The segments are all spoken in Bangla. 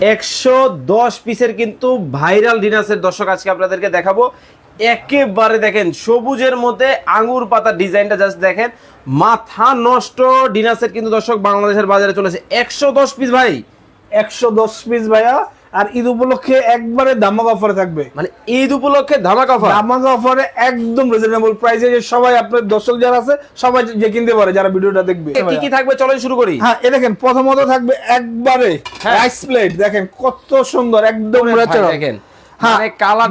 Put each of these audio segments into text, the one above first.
একশো দশ পিসের কিন্তু ভাইরাল ডিনার্সের দর্শক আজকে আপনাদেরকে দেখাবো। একেবারে দেখেন, সবুজের মধ্যে আঙুর পাতার ডিজাইনটা জাস্ট দেখেন। মাথা নষ্ট ডিনার্সের কিন্তু দর্শক বাংলাদেশের বাজারে চলেছে। একশো দশ পিস ভাই। একশো দশ পিস ভাইয়া। আর ঈদ উপলক্ষে একবারে ধামাকা অফারে থাকবে। মানে ঈদ উপলক্ষে ধামাকা অফার ধামাকা অফারে একদম রিজনেবল প্রাইসে যে সবাই আপনার দর্শক যারা আছে সবাই যে কিনতে পারে যারা ভিডিওটা দেখবে। কি কি থাকবে? চলেন শুরু করি। হ্যাঁ এ দেখেন প্রথমত থাকবে একবারে হ্যাঁ। রাইস প্লেট দেখেন কত সুন্দর একদম দেখেন। হ্যাঁ,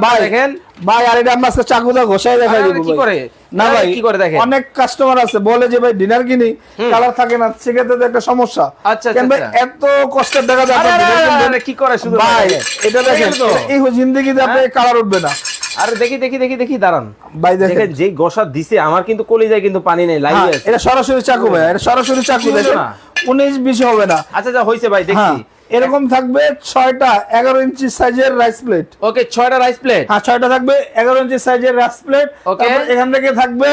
মানে দেখেন ভাই আর এটা আমরা আজকে চাকুদা ঘষাই দেখাই আরে কি করে? না ভাই কি করে দেখেন? অনেক কাস্টমার আছে বলে যে ভাই ডিনার কিনি কালার থাকে না সেক্ষেত্রে একটা সমস্যা আচ্ছা, কেন ভাই আচ্ছা। এত কষ্টের। আরে, কি করে শুধু ভাই এটা দেখেন দেখেন তো? এটা এই জিন্দগিতে আপনি হ্যাঁ? কালার উঠবে না আরে দেখি দেখি দেখি দেখি দাঁড়ান ভাই দেখেন যেই গসা দিছে আমার কিন্তু কলিজায় কিন্তু পানি নেই লাইভে হ্যাঁ, এটা সরাসরি চাকু ভাই এটা সরাসরি চাকু দেখেন? উনিশ বিশ হবে না আচ্ছা যা হইছে ভাই হ্যাঁ দেখছি এরকম থাকবে ছয়টা এগারো ইঞ্চি সাইজের রাইস প্লেট। ওকে ছয়টা রাইস প্লেট। হ্যাঁ ছয়টা থাকবে এগারো ইঞ্চি সাইজের রাইস প্লেট। Okay. এখান থেকে থাকবে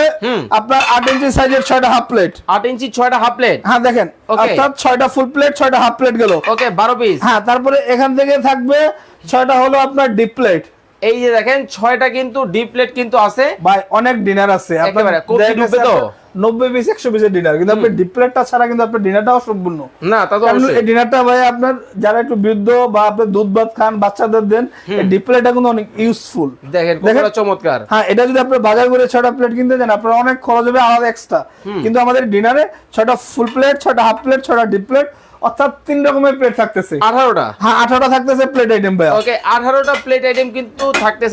আপনার আট ইঞ্চি সাইজের ছয়টা হাফ প্লেট। আট ইঞ্চি ছয়টা হাফ প্লেট। হ্যাঁ দেখেন. অর্থাৎ ছয়টা ফুল প্লেট ছয়টা হাফ প্লেট গেল। ওকে বারো পিস হ্যাঁ তারপরে এখান থেকে থাকবে ছয়টা হলো আপনার ডিপ প্লেট। এই যে দেখেন ছয়টা কিন্তু ডিপ প্লেট কিন্তু আছে। ভাই অনেক ডিনার আছে। আপনার ডুববে তো? নব্বই পিস একশো পিসের ডিনার কিন্তু আপনার ডিপ প্লেটটা ছাড়া কিন্তু আপনার ডিনারটাও সম্পূর্ণ। না তা তো এই ডিনারটা ভাই আপনার যারা একটু বৃদ্ধ বা আপনার দুধ ভাত খান বাচ্চাদের দেন এই ডিপ প্লেটটা কিন্তু অনেক ইউজফুল দেখেন। কতটা চমৎকার। হ্যাঁ এটা যদি আপনি বাজার করে ছয়টা প্লেট কিনতে যান আপনার অনেক খরচ হবে আলাদা এক্সট্রা কিন্তু আমাদের ডিনারে ছটা ফুল প্লেট ছটা হাফ প্লেট ছটা ডিপ প্লেট অর্থাৎ তিন রকমের প্লেট থাকতেছে। আঠারোটা? হ্যাঁ আঠারোটা থাকতেছে প্লেট আইটেম ভাই ওকে আঠারোটা প্লেট আইটেম কিন্তু থাকতেছে